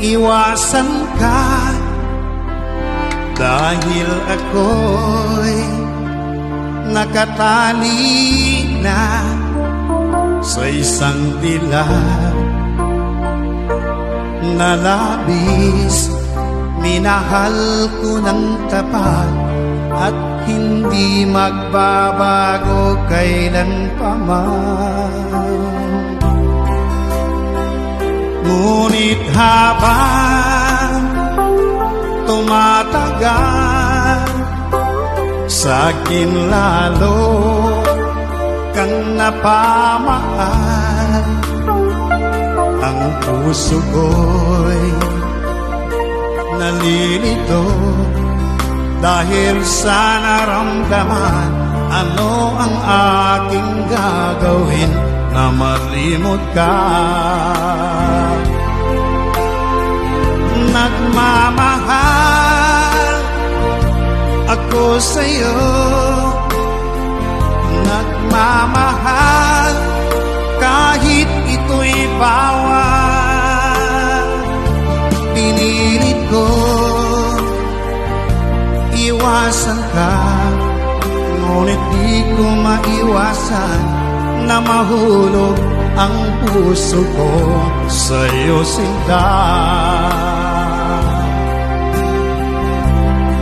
iwasan ka. Dahil ako'y nakatali na sa isang dilag na labis. Minahal ko ng tapat at hindi magbabago kailan pa. Ngunit habang tumatagal sa akin lalo kang napamahal. Ang puso ko'y nalilito dahil sa naramdaman ano ang aking gagawin na malimot ka nagmamahal. Ako sa'yo nagmamahal kahit ito'y bawal. Pinilit ko iwasan ka. Ngunit di ko maiwasan na mahulog ang puso ko sa'yo sinta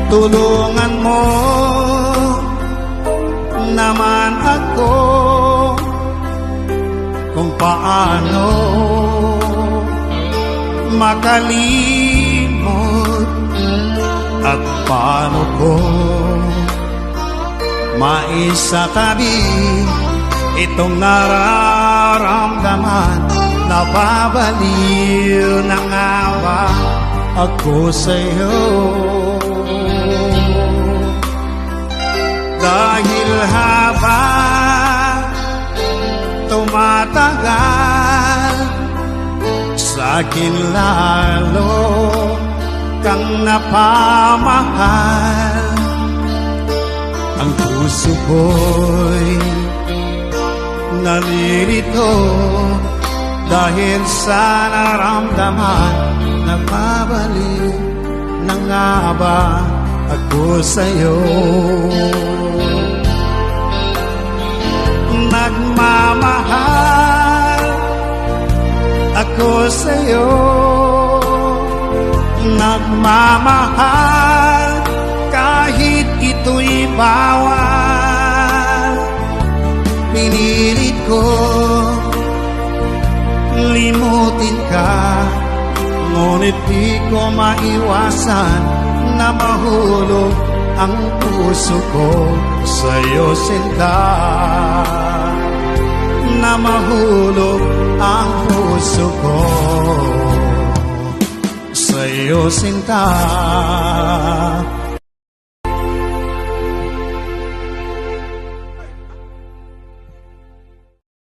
tulungan mo naman ako kung paano makalimot at paano ko maisatabi itong nararamdaman na nga ba ako sa'yo tumatagal Sa akin lalo kang napamahal. Ang puso ko'y nalilito dahil sa naramdaman Nababaliw na nga ba ako sa'yo ako sa'yo. Nagmamahal kahit ito'y bawal. Pinilit ko limutin ka. Ngunit di ko maiwasan na mahulog ang puso ko sa'yo sinta. Na mahulog ang sa'yo sinta